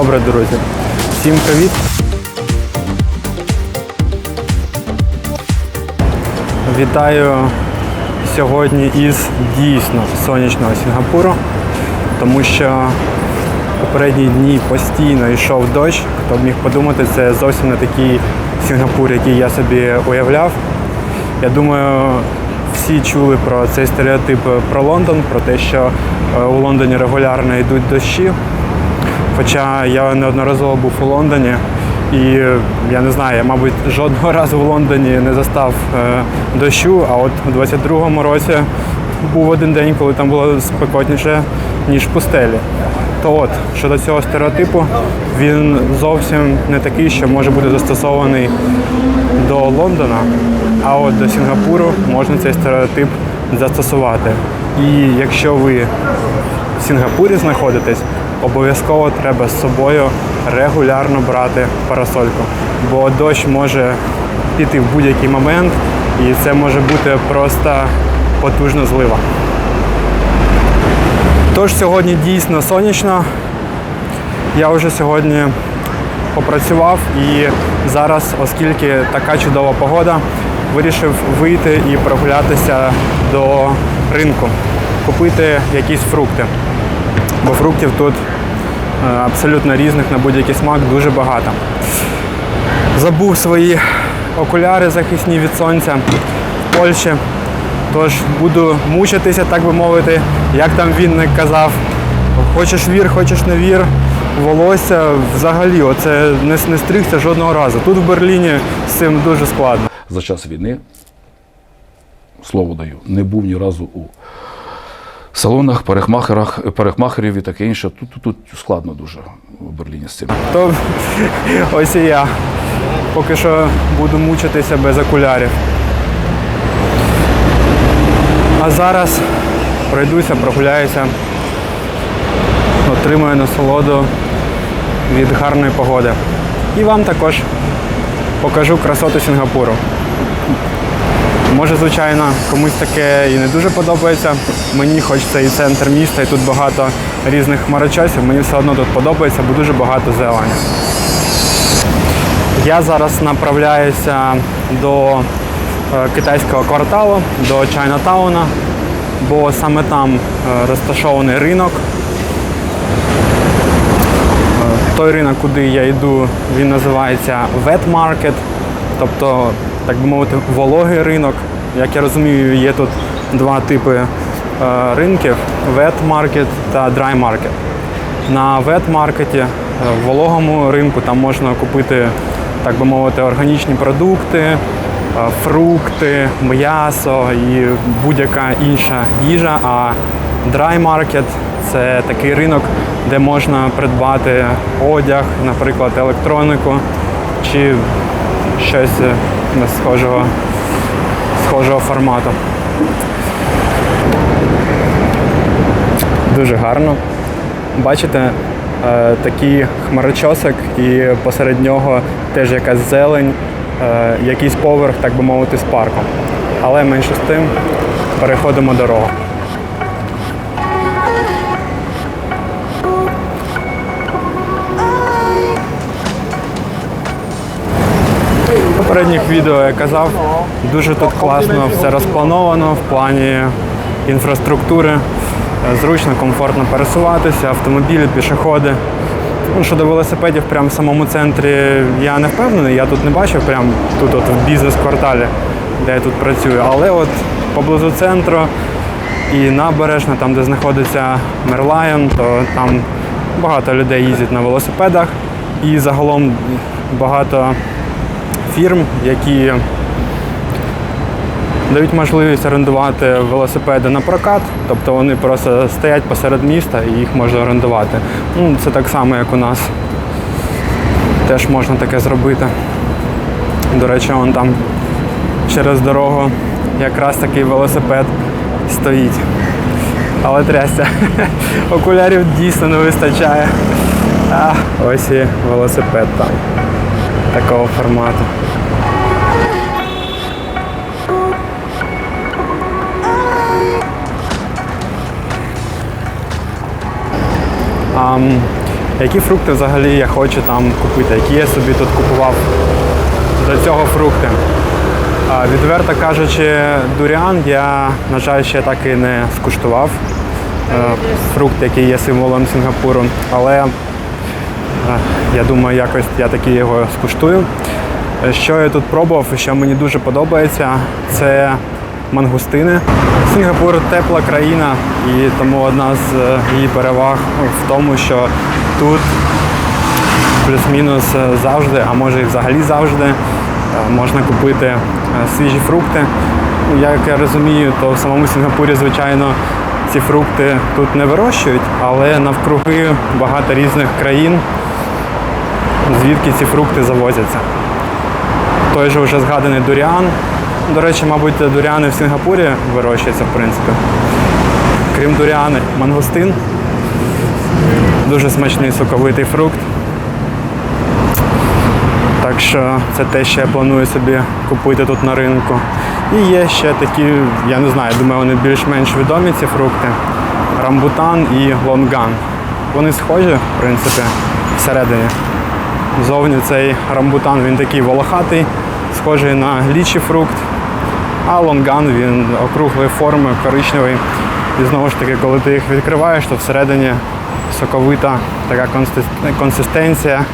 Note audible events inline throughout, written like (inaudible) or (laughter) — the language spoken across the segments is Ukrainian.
Добре, друзі. Всім привіт. Вітаю сьогодні із дійсно сонячного Сінгапуру, тому що попередні дні постійно йшов дощ. Хто б міг подумати, це зовсім не такий Сінгапур, який я собі уявляв. Я думаю, всі чули про цей стереотип про Лондон, про те, що е, у Лондоні регулярно йдуть дощі. Хоча я неодноразово був у Лондоні і я не знаю, я, мабуть, жодного (laughs) разу в Лондоні не застав е, дощу, а от у 22-му році був один день, коли там було спекотніше, ніж в пустелі. То от, щодо цього стереотипу, він зовсім не такий, що може бути застосований до Лондона, а от до Сінгапуру можна цей стереотип застосувати. І якщо ви в Сінгапурі знаходитесь, обов'язково треба з собою регулярно брати парасольку, бо дощ може піти в будь-який момент, і це може бути просто потужна злива. Тож сьогодні дійсно сонячно. Я вже сьогодні попрацював і зараз, оскільки така чудова погода, вирішив вийти і прогулятися до ринку, купити якісь фрукти. Бо фруктів тут е, абсолютно різних на будь-який смак дуже багато. Забув свої окуляри захисні від сонця в Польщі. Тож буду мучитися, так би мовити, як там він казав. Хочеш вір, хочеш не вір. Волосся взагалі, оце не, не стригся жодного разу. Тут в Берліні з цим дуже складно. за час війни, слово даю, не був ні разу у салонах, парикмахерах, парикмахерів і таке інше. Тут, тут, тут складно дуже в Берліні з цим. То (laughs) ось і я. Поки що буду мучитися без окулярів. А зараз пройдуся, прогуляюся, отримаю насолоду від гарної погоди. І вам також покажу красоту Сінгапуру. Може, звичайно, комусь таке і не дуже подобається. Мені хоч це і центр міста, і тут багато різних хмарочосів, мені все одно тут подобається, бо дуже багато зелені. Я зараз направляюся до е, китайського кварталу, до Чайнатауна, бо саме там е, розташований ринок. Е, Той ринок, куди я йду, він називається Wet Market, тобто, так би мовити, вологий ринок. Як я розумію, є тут два типи е, ринків Market та Market. На вет-маркеті, в вологому ринку, там можна купити, так би мовити, органічні продукти, е, фрукти, м'ясо і будь-яка інша їжа. А market – це такий ринок, де можна придбати одяг, наприклад, електронику чи щось е, схожого, схожого формату. Дуже гарно. Бачите, е, такий хмарочосик і посеред нього теж якась зелень, е, якийсь поверх, так би мовити, з парком. Але менше з тим переходимо дорогу. Попередніх відео я казав, дуже тут класно все розплановано в плані інфраструктури. Зручно, комфортно пересуватися, автомобілі, пішоходи. Ну, щодо велосипедів, прямо в самому центрі я не впевнений, я тут не бачив, прямо тут от в бізнес-кварталі, де я тут працюю. Але от поблизу центру і набережна, там де знаходиться Мерлайон, то там багато людей їздять на велосипедах. І загалом багато фірм, які дають можливість орендувати велосипеди на прокат, тобто вони просто стоять посеред міста і їх можна орендувати. Ну, це так само, як у нас. Теж можна таке зробити. До речі, вон там через дорогу якраз такий велосипед стоїть. Але трясся. (laughs) Окулярів дійсно не вистачає. А, ось і велосипед там. Такого формату. Ам, які фрукти взагалі я хочу там купити, які я собі тут купував до цього фрукти. А, Відверто кажучи, дуріан я, на жаль, ще так і не скуштував. Е, Фрукт, який є символом Сінгапуру. Але я думаю, якось я таки його скуштую. Е, Що я тут пробував, що мені дуже подобається, це мангустини. Сінгапур тепла країна, і тому одна з е, її переваг в тому, що тут плюс-мінус е, завжди, а може і взагалі завжди, можна купити свіжі фрукти. Ну, Як я розумію, то в самому Сінгапурі, звичайно, ці фрукти тут не вирощують, але навкруги багато різних країн, звідки ці фрукти завозяться. Той же вже згаданий дуріан. До речі, мабуть, дуріани в Сінгапурі вирощуються, в принципі. Крім дуріани, мангустин. Дуже смачний соковитий фрукт. Так що це те, що я планую собі купити тут на ринку. І є ще такі, я не знаю, думаю, вони більш-менш відомі ці фрукти. Рамбутан і лонган. Вони схожі, в принципі, всередині. Зовні цей рамбутан він такий волохатий, схожий на лічі фрукт. А лонган він округлої форми, коричневий. І знову ж таки, коли ти їх відкриваєш, то всередині соковита така консистенція.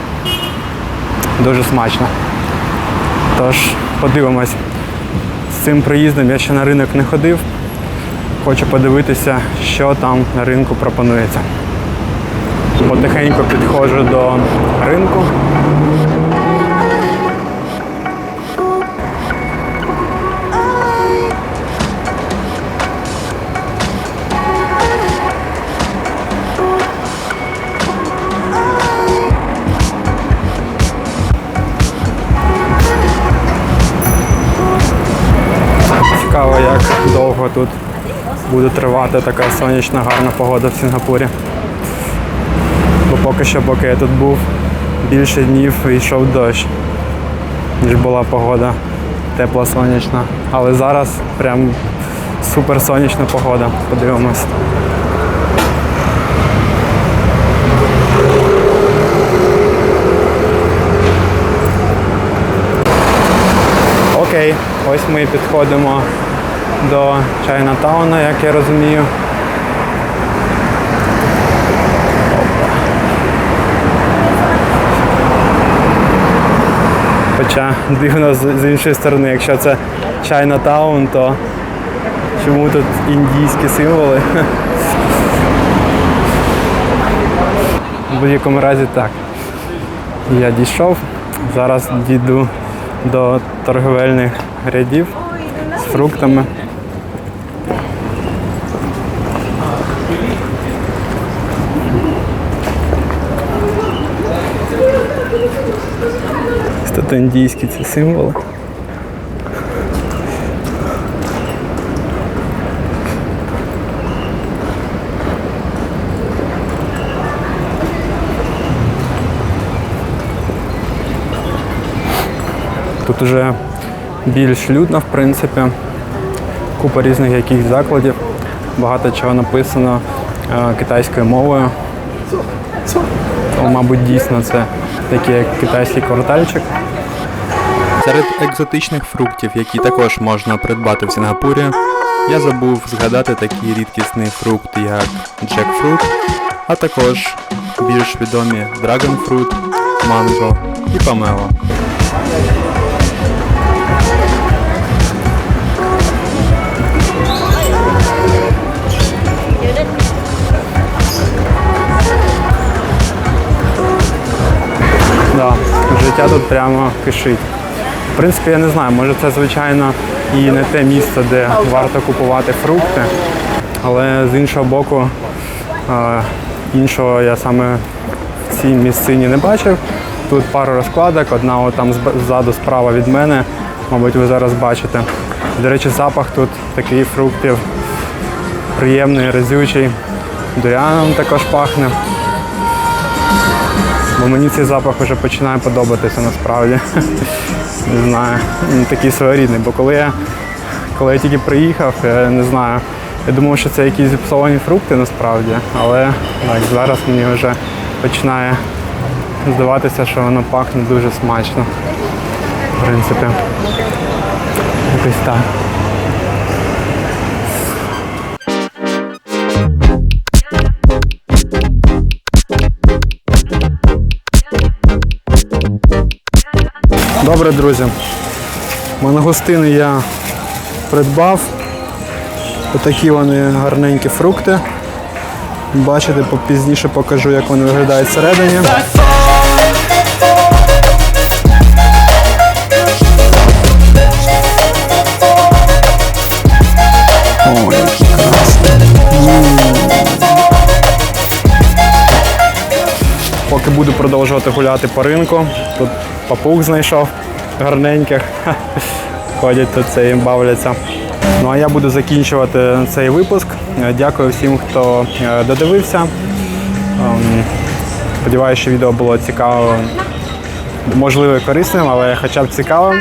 Дуже смачно. Тож, подивимось. З цим приїздом я ще на ринок не ходив. Хочу подивитися, що там на ринку пропонується. Потихеньку підходжу до ринку. Цікаво, як довго тут буде тривати така сонячна гарна погода в Сінгапурі. Поки що, поки я тут був, більше днів йшов дощ, ніж була погода тепла сонячна. Але зараз прям супер сонячна погода. Подивимось. Окей, ось ми підходимо до Чайнатауна, як я розумію. Хоча дивно з, іншої сторони, якщо це Чайнатаун, то чому тут індійські символи? В будь-якому разі так. Я дійшов. Зараз дійду до торговельних рядів з фруктами. Індійські ці символи. Тут уже більш людно, в принципі. Купа різних якихось закладів. Багато чого написано е, китайською мовою. О, мабуть, дійсно це такий як китайський квартальчик. Серед екзотичних фруктів, які також можна придбати в Сінгапурі, я забув згадати такий рідкісний фрукт, як джекфрут, а також більш відомі драгонфрут, манго і памело. Да, життя тут прямо кишить. В принципі, я не знаю, може це звичайно і не те місце, де варто купувати фрукти, але з іншого боку, е, іншого я саме в цій місцині не бачив. Тут пару розкладок, одна там ззаду справа від мене, мабуть, ви зараз бачите. До речі, запах тут такий фруктів приємний, разючий. Дуріаном також пахне. Бо мені цей запах вже починає подобатися насправді. (laughs) Не знаю. Такий своєрідний. Бо коли я, коли я тільки приїхав, я не знаю. Я думав, що це якісь зіпсовані фрукти насправді, але так, зараз мені вже починає здаватися, що воно пахне дуже смачно. В принципі. Якось так. Добре, друзі. Мангустини я придбав. Отакі вони гарненькі фрукти. Бачите, пізніше покажу, як вони виглядають всередині. Поки буду продовжувати гуляти по ринку, тут папуг знайшов гарненьких. (laughs) Ходять тут це їм бавляться. Ну а я буду закінчувати цей випуск. Е, Дякую всім, хто е, додивився. Ем, Сподіваюся, що відео було цікаво, можливо, корисним, але хоча б цікавим.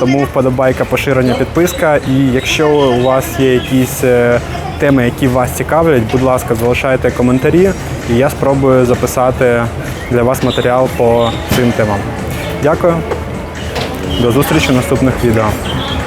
Тому вподобайка, поширення, підписка. І якщо у вас є якісь е, теми, які вас цікавлять, будь ласка, залишайте коментарі, і я спробую записати для вас матеріал по цим темам. Дякую. До зустрічі в наступних відео.